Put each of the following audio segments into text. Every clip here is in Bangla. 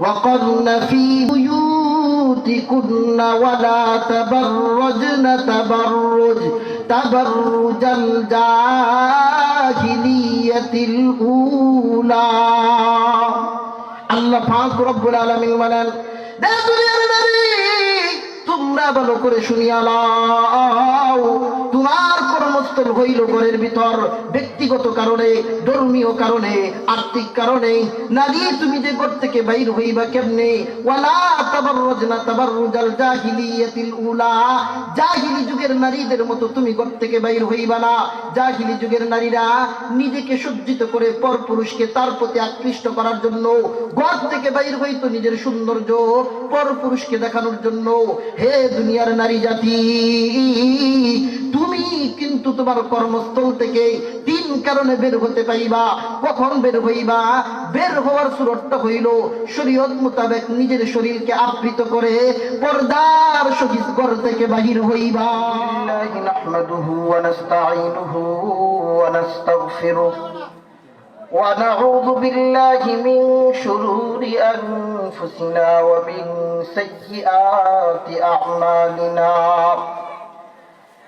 وقرن في بيوتكن ولا تبرجن تبرج تبرج الجاهلية الأولى আল্লাহ পাক রব্বুল আলামিন বলেন দে দুনিয়ার নবী তোমরা ভালো করে শুনিয়া লাও তোমার কর্মস্থল হইল ঘরের ভিতর। ব্যক্তিগত কারণে, ধর্মীয় কারণে, আর্থিক কারণে। নারী, তুমি যে ঘর থেকে বাইর হইবা কেমনে? নিজেকে সজ্জিত করে তার প্রতি আকৃষ্ট করার জন্য থেকে বাইর হইতো নিজের সৌন্দর্য দেখানোর জন্য। হে দুনিয়ার নারী জাতি তুমি কিন্তু তোমার কর্মস্থল থেকে তিন কারণে বের হতে পাইবা কখন বের হইবা বের হওয়ার সুরটটা হইল শরীয়ত মোতাবেক নিজের শরীরকে আবৃত করে পর্দার সহিত ঘর থেকে বাহির হইবা নাহমাদুহু ওয়া নাস্তাঈনুহু ওয়া নাস্তাগফিরুহ ونعوذ بالله من شرور أنفسنا ومن سيئات أعمالنا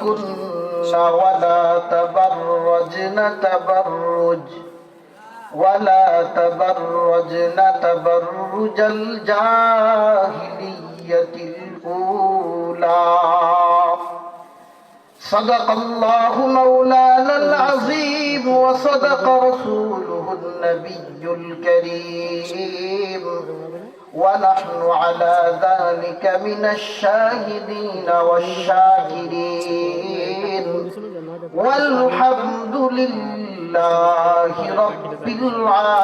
بيوتكن ولا تبرجن تبرج ولا تبرجن تبرج الجاهلية الأولى. صدق الله مولانا العظيم وصدق رسوله النبي الكريم. ونحن على ذلك من الشاهدين والشاكرين. والحمد لله رب العالمين.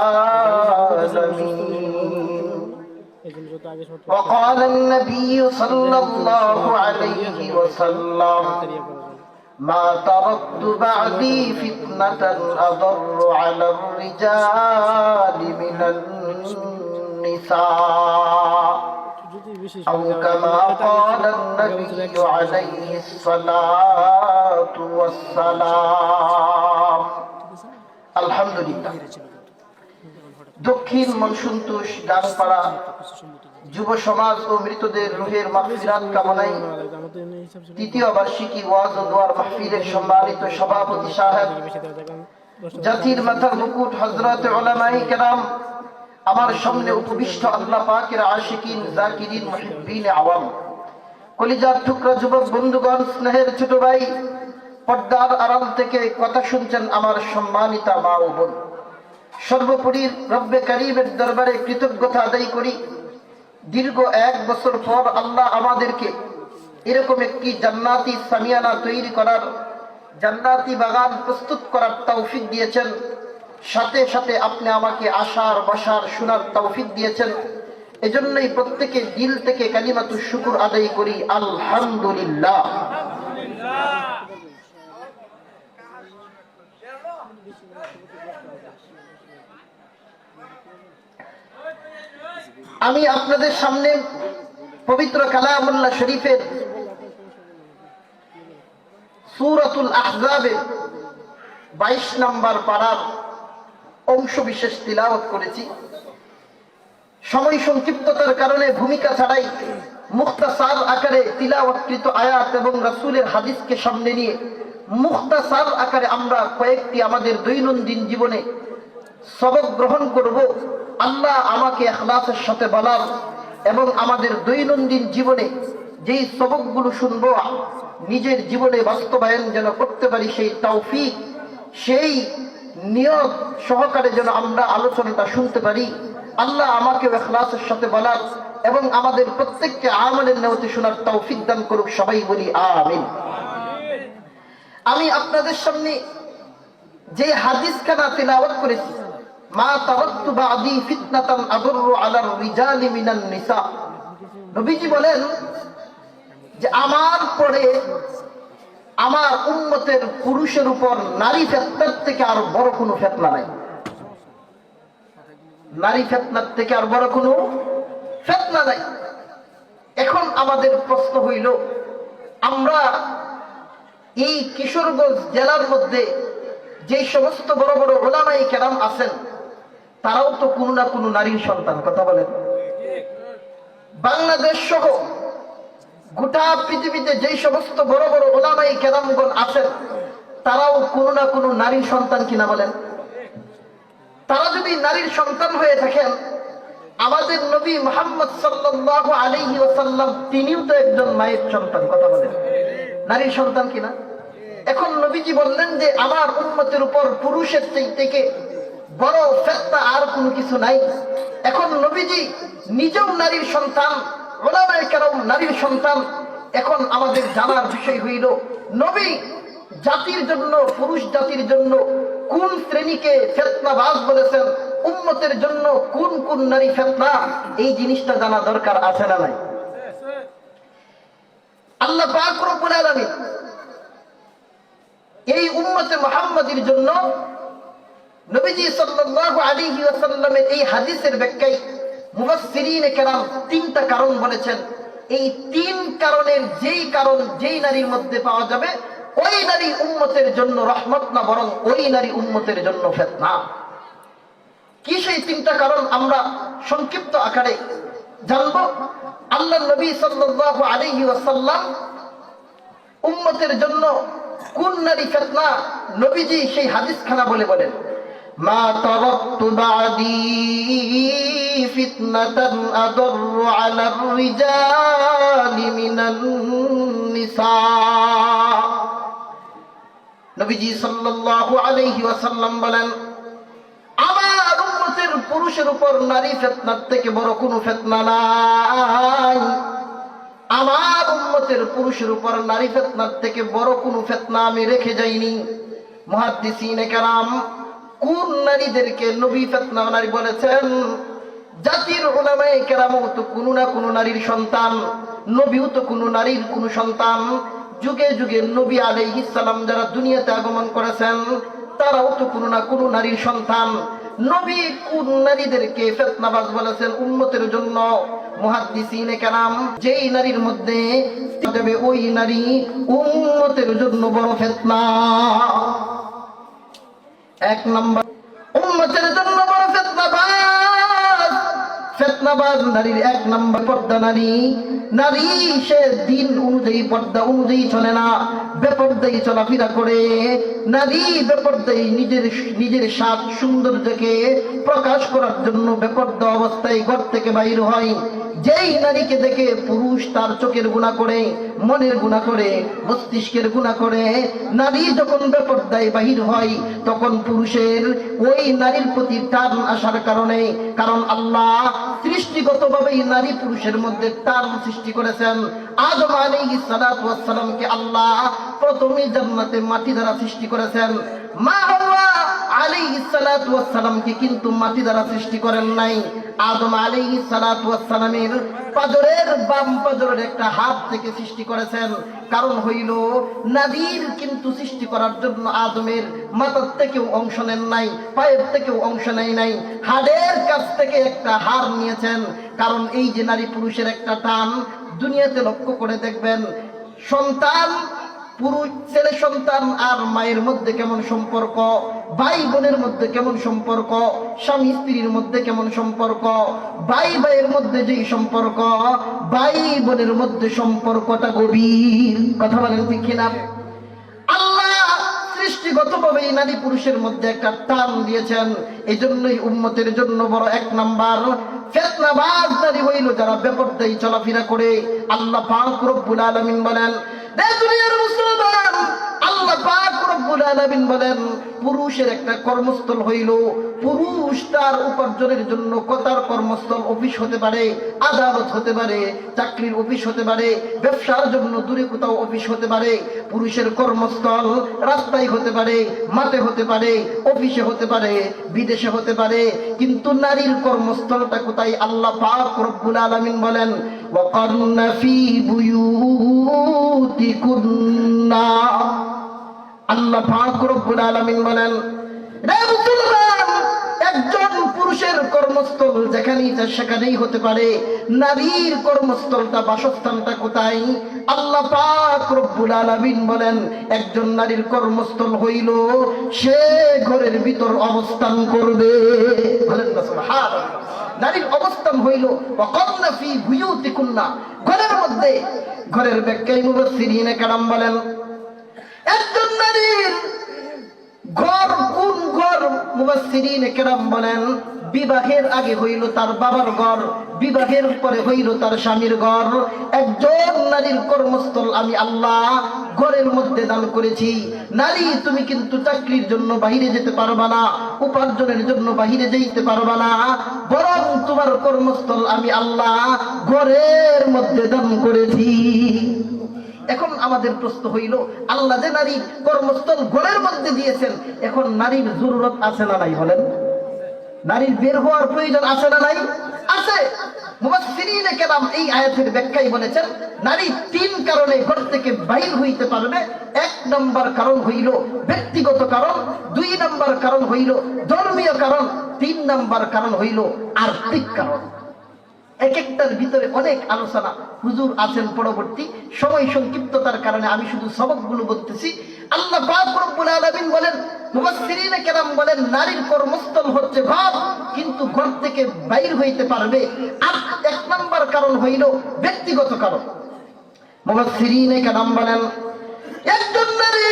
وقال النبي صلى الله عليه وسلم ما تركت بعدي فتنة أضر على الرجال من النساء أو كما قال النبي عليه الصلاة والسلام الحمد لله দক্ষিণ মনসুন্তুষ ডানপাড়া যুব সমাজ ও মৃতদের রুহের মাহফিরাত কামনায় তৃতীয় বার্ষিকী ওয়াজ ও দোয়ার মাহফিলের সম্মানিত সভাপতি সাহেব জাতির মাথার মুকুট হজরত ওলামাই কেরাম আমার সামনে উপবিষ্ট আল্লাহ পাকের আশিকিন, জাকিরিন, মুহিব্বিন, আওয়াম। কলিজার টুকরা যুবক বন্ধুগণ, স্নেহের ছোট ভাই, পর্দার আড়াল থেকে কথা শুনছেন আমার সম্মানিতা মা ও বোন। সর্বোপরি রব্বে করিমের দরবারে কৃতজ্ঞতা আদায় করি। দীর্ঘ এক বছর পর আল্লাহ আমাদেরকে এরকম একটি জান্নাতি সামিয়ানা তৈরি করার, জান্নাতি বাগান প্রস্তুত করার তৌফিক দিয়েছেন। সাথে সাথে আপনি আমাকে আসার বসার শোনার তৌফিক দিয়েছেন। এজন্যই প্রত্যেকে দিল থেকে কালিমাতু শুকুর আদায় করি, আলহামদুলিল্লাহ। আমি আপনাদের সামনে পবিত্র কালামুল্লাহ শরীফের সুরতুল আহজাবে বাইশ নম্বর পাড়ার অংশ বিশেষ তিলাওয়াত করেছি। সময় সংক্ষিপ্ততার কারণে ভূমিকা ছাড়াই মুক্তাসার আকারে তিলাওয়াতকৃত আয়াত এবং রাসূলের হাদিসকে সামনে নিয়ে মুক্তাসার আকারে আমরা কয়েকটি আমাদের দৈনন্দিন জীবনে সবক গ্রহণ করব। আল্লাহ আমাকে এখলাসের সাথে বলার এবং আমাদের দৈনন্দিন জীবনে যেই সবকগুলো শুনব, নিজের জীবনে বাস্তবায়ন যেন করতে পারি সেই তৌফিক, সেই নিয়ত সহকারে যেন আমরা আলোচনাটা শুনতে পারি। আল্লাহ আমাকে এখলাসের সাথে বলার এবং আমাদের প্রত্যেককে আমলের নেওয়াতে শোনার তৌফিক দান করুক, সবাই বলি আমিন। আমি আপনাদের সামনে যে হাদিস খানা তিলাওয়াত করেছি, মা তারাক্তু বাদি ফিতনাতান আদররু আলার রিজালি মিনান নিসা। নবীজি বলেন যে, আমার পরে আমার উম্মতের পুরুষের উপর নারী ফেতনার থেকে আর বড় কোনো ফেতনা নাই। নারী ফেতনার থেকে আর বড় কোনো ফেতনা নাই। এখন আমাদের প্রশ্ন হইল, আমরা এই কিশোরগঞ্জ জেলার মধ্যে যে সমস্ত বড় বড় ওলামাই কেরাম আছেন, তারাও তো কোনো না কোনো নারীর সন্তান, কথা বলেন। বাংলাদেশ সহ গোটা পৃথিবীতে যেই সমস্ত বড় বড় ওলামাই কেরামগণ আছেন, তারাও কোনো না কোনো নারীর সন্তান কিনা বলেন? তারা যদি নারীর সন্তান হয়ে থাকেন, আমাদের নবী মোহাম্মদ সাল্লাল্লাহু আলাইহি ওয়াসাল্লাম, তিনিও তো একজন মায়ের সন্তান, কথা বলেন। নারীর সন্তান কিনা? এখন নবীজি বললেন যে, আমার উন্মতের উপর পুরুষের থেকে বড় ফেত্তা আর কোনো কিছু নাই। এখন নবীজি নিজেও নারীর সন্তান নারীর সন্তান, এখন আমাদের জানার বিষয় হইল, নবী জাতির জন্য, পুরুষ জাতির জন্য কোন শ্রেণীকে ফেতনাবাজ বলেছেন, উম্মতের জন্য কোন কোন নারী ফেতনা, এই জিনিসটা জানা দরকার আছে না নাই? আল্লাহ এই উম্মতে মুহাম্মাদির জন্য নবীজি সাল্লাল্লাহু আলাইহি ওয়াসাল্লামের এই হাদিসের ব্যাখ্যায় মুফাসসিরিনে কেরাম তিনটা কারণ বলেছেন। এই তিন কারণের যেই কারণ যেই নারীর মধ্যে পাওয়া যাবে, ওই নারী উম্মতের জন্য রহমত না, বরং ওই নারী উম্মতের জন্য ফেতনা। কি সেই তিনটা কারণ আমরা সংক্ষিপ্ত আকারে জানব? আল্লাহ নবী সাল্লাল্লাহু আলাইহি ওয়াসাল্লাম উম্মতের জন্য কোন নারী ফেতনা? নবীজি সেই হাদিস খানা বলে বলেন। মা তারাকতু বাদি ফিতনাতান আদররু আলার রিজালি মিনান নিসা নবীজি সাল্লাল্লাহু আলাইহি ওয়াসাল্লাম বলেন আমার উম্মতের পুরুষের উপর নারী ফেতনার থেকে বড় কোনো ফেতনা নাই। আমার উম্মতের পুরুষের উপর নারী ফেতনার থেকে বড় কোনো ফেতনা আমি রেখে যাইনি। মুহাদ্দিসিনে কেরাম কোন নারীদেরকে নবী ফেতনা নারী বলেছেন? জাতির ওলামায়ে কেরামও তো কোনো না কোনো নারীর সন্তান, নবীও তো কোনো নারীর কোনো সন্তান। যুগে যুগে নবী আলাইহিস সালাম যারা দুনিয়াতে আগমন করেছেন, তারাও তো কোনো না কোনো নারীর সন্তান। নবী কোন নারীদেরকে ফেতনাবাজ বলেছেন উন্মতের জন্য? মুহাদ্দিসিনে কেরাম, যেই নারীর মধ্যে ওই নারী উন্মতের জন্য বড় ফেতনা। এক নম্বর উন্নতির জন্য বড় ফেতনাবাজ নারীর এক নম্বর পর্দা নারী। নারী, সে দিন অনুযায়ী পর্দা অনুযায়ী চলে না বেপর্দাই চলাফেরা করে। নারী বেপর্দাই নিজের নিজের স্বাদ, সৌন্দর্যকে প্রকাশ করার জন্য বেপর্দা অবস্থায় ঘর থেকে বাইর হয়। যেই নারীকে দেখে পুরুষ তার চোখের গুণা করে, মনের গুণা করে, মস্তিষ্কের গুণা করে, নারী যখন বেপর্দায় বাহির হয়, তখন পুরুষের ওই নারীর প্রতি টান আসার কারণে, কারণ আল্লাহ সৃষ্টিগতভাবেই নারী পুরুষের মধ্যে টান সৃষ্টি করেছেন। আদম আলী সালাতামকে আল্লাহ প্রথমে জান্নাতে মাটি দ্বারা সৃষ্টি করেছেন। মা হাওয়া আলাইহিস সালাতু ওয়াস কিন্তু মাটি দ্বারা সৃষ্টি করেন নাই। আদম আলাইহিস সালাতু ওয়াস সালামের পাজরের বাম পাজরের একটা হাত থেকে সৃষ্টি করেছেন। কারণ হইল নারীর কিন্তু সৃষ্টি করার জন্য আদমের মাথার থেকেও অংশ নেন নাই, পায়ের থেকেও অংশ নেয় নাই, হাড়ের কাছ থেকে একটা হার নিয়েছেন। কারণ এই যে নারী পুরুষের একটা টান, দুনিয়াতে লক্ষ্য করে দেখবেন, সন্তান পুরুষ ছেলে সন্তান আর মায়ের মধ্যে কেমন সম্পর্ক? ভাই বোনের মধ্যে কেমন সম্পর্ক? স্বামী স্ত্রীর মধ্যে কেমন সম্পর্ক? ভাই ভাইয়ের মধ্যে যেই সম্পর্ক, ভাই বোনের মধ্যে সম্পর্কটা গভীর। কথা বলেন ঠিক কিনা? আল্লাহ সৃষ্টিগতভাবে এই নারী পুরুষের মধ্যে একটা টান দিয়েছেন। এই জন্যই উম্মতের জন্য বড় এক নাম্বার। ফেতনাবাজ নারী হইল যারা বেপরদাই চলাফেরা করে। আল্লাহ পাক রব্বুল আলামিন বলেন রে দুনিয়ার মুসলমান আল্লাহ পাক রব্বুল আলামিন বলেন পুরুষের একটা কর্মস্থল হইল পুরুষ তার উপার্জনের জন্য কতার কর্মস্থল অফিস হতে পারে আদালত হতে পারে চাকরির অফিস হতে পারে ব্যবসার জন্য দূরে কোথাও অফিস হতে পারে পুরুষের কর্মস্থল রাস্তায় হতে পারে মাঠে হতে পারে অফিসে হতে পারে বিদেশে হতে পারে কিন্তু নারীর কর্মস্থলটা কোথায় আল্লাহ পাক রব্বুল আলামিন বলেন وقرن في بيوتكن আল্লাহ পাক রব্বুল আলামিন বলেন একজন পুরুষের কর্মস্থল যেখানেই তা সেখানেই হতে পারে। নারীর কর্মস্থলটা, বাসস্থানটা কোথায়? আল্লাহ পাক রব্বুল আলামিন বলেন, একজন নারীর কর্মস্থল হইল, সে ঘরের ভিতর অবস্থান করবে। বলেন না, সুবহানাল্লাহ। নারীর অবস্থান হইল, ওয়াকান্না ফি বুয়ুতিকুন্না। ঘরের মধ্যে, ঘরের ব্যাখ্যায় মুফাসসিরিনে কারাম বলেন একজন নারীর ঘর কোন ঘর? মুবাসসিরিন কেরাম বলেন, বিবাহের আগে হইল তার বাবার ঘর, বিবাহের পরে হইল তার স্বামীর ঘর। একজন নারীর কর্মস্থল আমি আল্লাহ ঘরের মধ্যে দান করেছি। নারী, তুমি কিন্তু চাকরির জন্য বাহিরে যেতে পারবা না, উপার্জনের জন্য বাহিরে যেতে পারবা না, বরং তোমার কর্মস্থল আমি আল্লাহ ঘরের মধ্যে দান করেছি। এখন আমাদের প্রশ্ন হইল, আল্লাহ যে নারী কর্মস্থল ঘরের মধ্যে দিয়েছেন, এখন নারীর জরুরত আছে না নাই বলেন? নারীর বের হওয়ার প্রয়োজন আছে না নাই? আছে। এই আয়াতের বলেছেন, নারী তিন কারণে থেকে হইতে পারবে এক নম্বর কারণ হইল ব্যক্তিগত কারণ, দুই নম্বর কারণ হইল ধর্মীয় কারণ, তিন নম্বর কারণ হইল আর্থিক কারণ। এক একটার ভিতরে অনেক আলোচনা হুজুর আছেন পরবর্তী। সময় সংক্ষিপ্ততার কারণে আমি শুধু সবকগুলো বলতেছি। আল্লাহ রব্বুল আলামিন বলেন, মুফাসসিরিনে কেরাম বলেন, নারীর কর্মস্থল হচ্ছে ঘর, কিন্তু ঘর থেকে বাইর হইতে পারবে। আর এক নম্বর কারণ হইল ব্যক্তিগত কারণ। মুফাসসিরিনে কেরাম বলেন, একজন নারী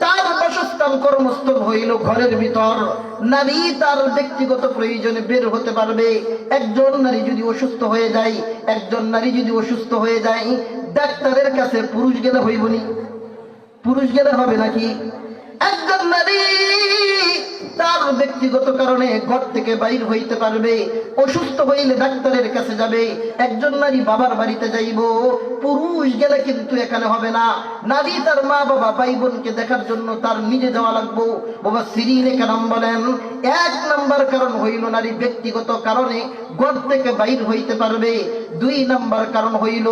তার বাসস্থান কর্মস্থল হইল ঘরের ভিতর। নারী তার ব্যক্তিগত প্রয়োজনে বের হতে পারবে। একজন নারী যদি অসুস্থ হয়ে যায়, একজন নারী যদি অসুস্থ হয়ে যায়, ডাক্তারের কাছে পুরুষ গেলে হইবনি। পুরুষ গেলে হবে নাকি? একজন নারী তার ব্যক্তিগত কারণে ঘর থেকে বাইর হইতে পারবে, অসুস্থ হইলে ডাক্তারের কাছে যাবে, একজন নারী বাবার বাড়িতে যাইব, পুরুষ গেলে কিন্তু এখানে হবে না। নারী তার মা বাবা ভাই বোনকে দেখার জন্য তার নিজে যাওয়া লাগবো। বাবা সিরিনে কেন বলেন এক নাম্বার কারণ হইল নারী ব্যক্তিগত কারণে ঘর থেকে বাইর হইতে পারবে। দুই নাম্বার কারণ হইল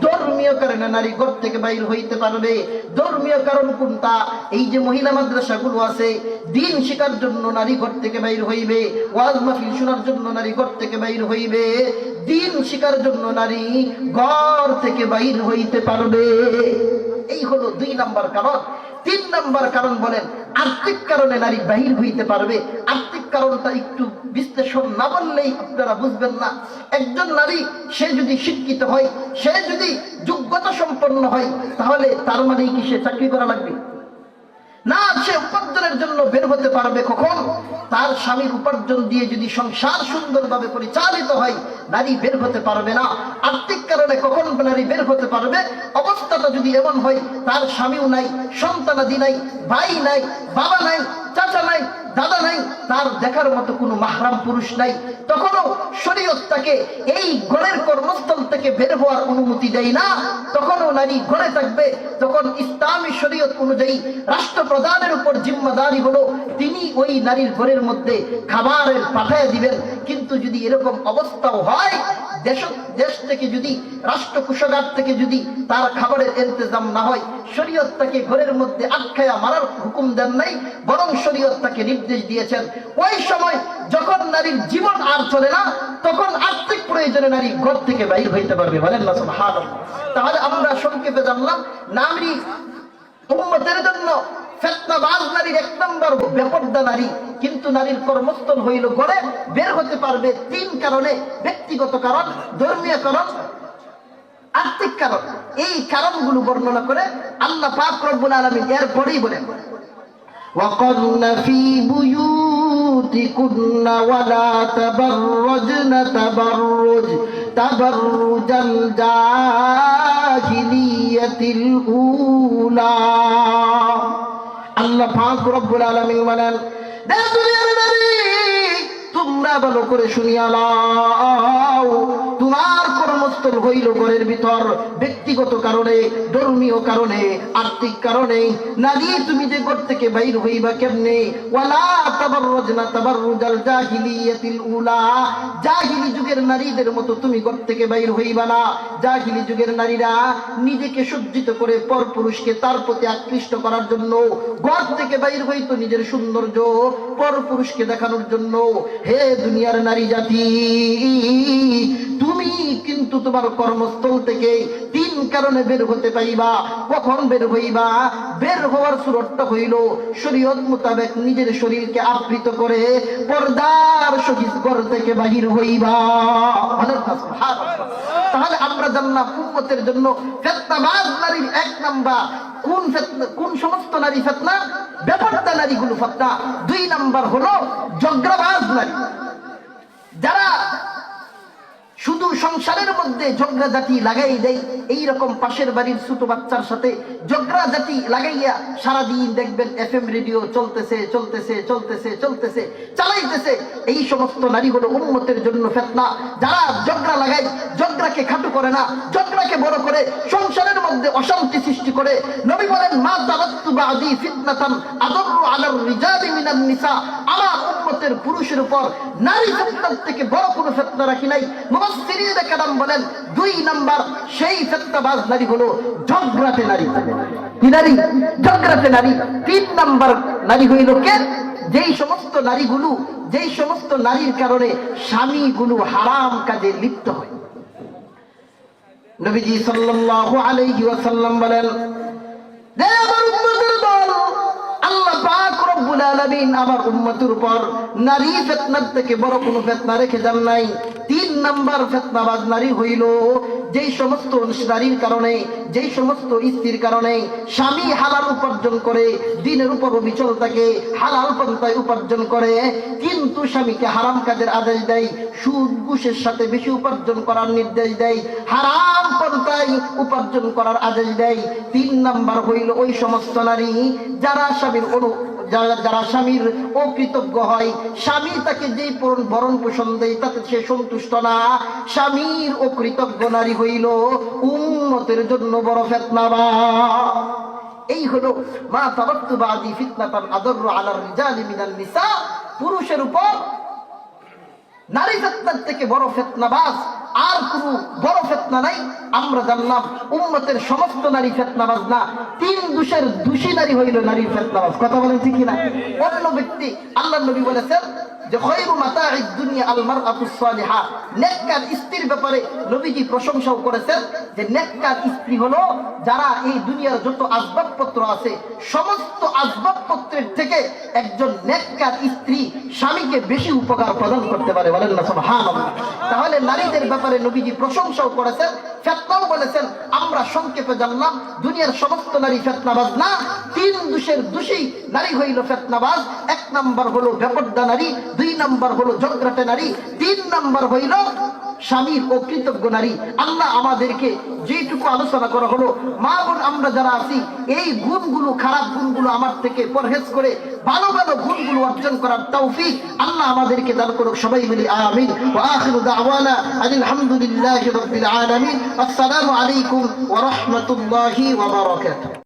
ধর্মীয় কারণে নারী ঘর থেকে বাইর হইতে পারবে। ধর্মীয় কারণ কোনটা? এই যে মহিলা মাদ্রাসাগুলো আছে, দিন শেখার জন্য নারী ঘর থেকে বাইর হইবে, ওয়াজ মাহফিল শোনার জন্য নারী ঘর থেকে বাইর হইবে, দিন শেখার জন্য নারী ঘর থেকে বাইর হইতে পারবে। এই হলো দুই নাম্বার কারণ। তিন নাম্বার কারণ বলেন আর্থিক কারণে নারী বাহির হইতে পারবে। আর্থিক কারণটা একটু বিশ্লেষণ না বললেই আপনারা বুঝবেন না। একজন নারী, সে যদি শিক্ষিত হয়, সে যদি যোগ্যতা সম্পন্ন হয়, তাহলে তার মানে কি সে চাকরি করা লাগবে? না সে উপার্জনের জন্য বের হতে পারবে কখন? তার স্বামীর উপার্জন দিয়ে যদি সংসার সুন্দরভাবে পরিচালিত হয়, নারী বের হতে পারবে না। আর্থিক কারণে কখন নারী বের হতে পারবে? অবস্থাটা যদি এমন হয়, তার স্বামীও নাই, সন্তানাদি নাই, ভাই নাই, বাবা নাই চাচা নাই, দাদা নাই, তার দেখার মতো কোনো মাহরাম পুরুষ নাই। তখনও শরীয়ত তাকে এই ঘরের কর্মস্থল থেকে বের হওয়ার অনুমতি দেয় না। তখনও নারী ঘরে থাকবে, তখন ইসলামী শরীয়ত অনুযায়ী রাষ্ট্রপ্রধানের উপর জিম্মাদারি হলো, তিনি ওই নারীর ঘরের মধ্যে খাবারের পাঠায় দিবেন। কিন্তু যদি এরকম অবস্থাও হয় দেশ থেকে যদি, রাষ্ট্র কুশগার থেকে যদি তার খাবারের ইন্তজাম না হয়, শরীয়ত তাকে ঘরের মধ্যে আখ্যায়া মারার হুকুম দেন নাই, বরং শরীয়ত তাকে নির্দেশ দিয়েছেন ওই সময় যখন নারীর জীবন আর চলে না, তখন আর্থিক প্রয়োজনে নারী ঘর থেকে বাইর হইতে পারবে, বলেন না। তাহলে আমরা সংক্ষেপে জানলাম, নারী উম্মতের জন্য ফেতনাবাজ নারীর এক নম্বর বেপর্দা নারী কিন্তু নারীর কর্মস্থল হইল ঘরে বের হতে পারবে তিন কারণে ব্যক্তিগত কারণ ধর্মীয় কারণ আর্থিক কারণ এই কারণগুলো বর্ণনা করে আল্লাহ পাক রব্বুল আলামিন এর পরেই বলেন وقرن في بيوتكن ولا تبرجن تبرج تبرج الجاهلية الأولى আল্লাহ পাক রব্বুল আলামিন বলেন তোমরা ভালো করে শুনিয়া নাও। তোমার কর্মস্থল হইল ঘরের ভিতর। ব্যক্তিগত কারণে, ধর্মীয় কারণে, আর্থিক কারণে। নারী, তুমি যে ঘর থেকে বাইর হইবা কেমনে? নিজেকে সজ্জিত করে তার প্রতি আকৃষ্ট করার জন্য থেকে বাইর হইতো নিজের সৌন্দর্য দেখানোর জন্য। হে দুনিয়ার নারী জাতি তুমি কিন্তু তোমার কর্মস্থল থেকে তিন কারণে বের হতে পাইবা। কখন বের হইবা, বের হওয়ার সুরটটা হইল শরীয়ত মোতাবেক নিজের শরীরকে আবৃত করে পর্দার সহিত ঘর থেকে বাহির হইবা। তাহলে আমরা জানলাম উম্মতের জন্য ফেতনাবাজ নারীর এক নাম্বার। কোন কোন সমস্ত নারী ফেতনা? ব্যাপারটা নারীগুলো ফেতনা। দুই নাম্বার হলো জগ্রাবাজ নারী। যারা শুধু সংসারের মধ্যে ঝগড়া জাতি লাগাই দেয় এই রকম পাশের বাড়ির ছোট বাচ্চার সাথে ঝগড়া জাতি লাগাইয়া সারাদিন দেখবেন এফ এম রেডিও চলতেছে চলতেছে চলতেছে চলতেছে, চালাইতেছে। এই সমস্ত নারীগুলো উন্মতের জন্য ফেতনা। যারা ঝগড়া লাগায়, ঝগড়াকে খাটু করে না, ঝগড়াকে বড় করে, সংসারের মধ্যে অশান্তি সৃষ্টি করে, নবী বলেন, মা তারাত্তু বাদি ফিতনাতান আদরু আলার রিজালি মিনান নিসা। আমার উম্মতের পুরুষের উপর নারী ফেতনার থেকে বড় কোনো ফেতনা রাখি নাই। মুফাসসিরিনে কেরাম বলেন, দুই নাম্বার সেই ফেতনাবাজ নারী হলো ঝগড়াতে নারী। কি নারী? ঝগড়াতে নারী। তিন নাম্বার নারী হইল কে? যেই সমস্ত নারীগুলো, যেই সমস্ত নারীর কারণে স্বামীগুলো হারাম কাজে লিপ্ত হয়। নবীজি সাল্লাল্লাহু আলাইহি ওয়াসাল্লাম বলেন আমার উপর নারী ফিতনার থেকে বড় কোনো ফিতনা রেখে যান নাই। তিন নাম্বার ফিতনাবাজ নারী হইল সমস্ত নারীর কারণে সমস্ত স্ত্রীর কারণে স্বামী হালাল উপার্জন করে, দিনের উপর অবিচল থাকে, হালাল পন্থায় উপার্জন করে, কিন্তু স্বামীকে হারাম কাজের আদেশ দেয়, সুদ, ঘুষের সাথে বেশি উপার্জন করার নির্দেশ দেয়, হারাম পন্থায় উপার্জন করার আদেশ দেয়। তিন নাম্বার হইল ওই সমস্ত নারী যারা স্বামীর অনু যারা যারা স্বামীর অকৃতজ্ঞ হয়, স্বামী তাকে যেই ভরণ পোষণ দেয়, তাতে সে সন্তুষ্ট না। স্বামীর অকৃতজ্ঞ নারী হইল উন্মতের জন্য বড় ফেতনাবা এই হলো মা তাবাত্তুবাদি ফিতনাতান আদরু আলার রিজালি মিনান নিসা। পুরুষের উপর নারী ফেতনার থেকে বড় ফেতনাবাজ আর কোন বড় ফেতনা নাই। আমরা জানলাম, উম্মতের সমস্ত নারী ফেতনাবাজ না তিন দোষের দোষী নারী হইল নারী ফেতনাবাজ কথা বলেন ঠিকই না অন্য ব্যক্তি আল্লাহ নবী বলেছেন যে খয়রু মাতাঈদ দুনিয়া আল মারআতুস সালিহা। নেককার স্ত্রীর ব্যাপারে নবীজি প্রশংসাও করেছেন যে নেককার স্ত্রী হলো যারা এই দুনিয়ার যত আসবাবপত্র আছে, সমস্ত আসবাবপত্রের থেকে একজন নেককার স্ত্রী স্বামীকে বেশি উপকার প্রদান করতে পারে বলেন না, সুবহানাল্লাহ। তাহলে নারীদের ব্যাপারে নবীজি প্রশংসাও করেছেন, ফেতনাও বলেছেন, আমরা সংক্ষেপে জানলাম, দুনিয়ার সমস্ত নারী ফেতনাবাজ না তিন দোষের দোষী নারী হইল ফেতনাবাজ। এক নাম্বার হলো বেপর্দা নারী, দুই নাম্বার হলো ঝগড়াটে নারী, তিন নাম্বার হইল স্বামীর অকৃতজ্ঞ নারী। আল্লাহ আমাদেরকে যেটুকু আলোচনা করা হলো, মা বোন আমরা যারা আছি, এই গুণগুলো, খারাপ গুণগুলো আমার থেকে পরহেজ করে ভালো ভালো গুণগুলো অর্জন করার তৌফিক আল্লাহ আমাদেরকে দান করুক। সবাই মিলে আমিন। ওয়া আখিরু দাওয়ানা আনিল হামদুলিল্লাহি রাব্বিল আলামিন। আসসালামু আলাইকুম ওয়া রাহমাতুল্লাহি ওয়া বারাকাতুহু।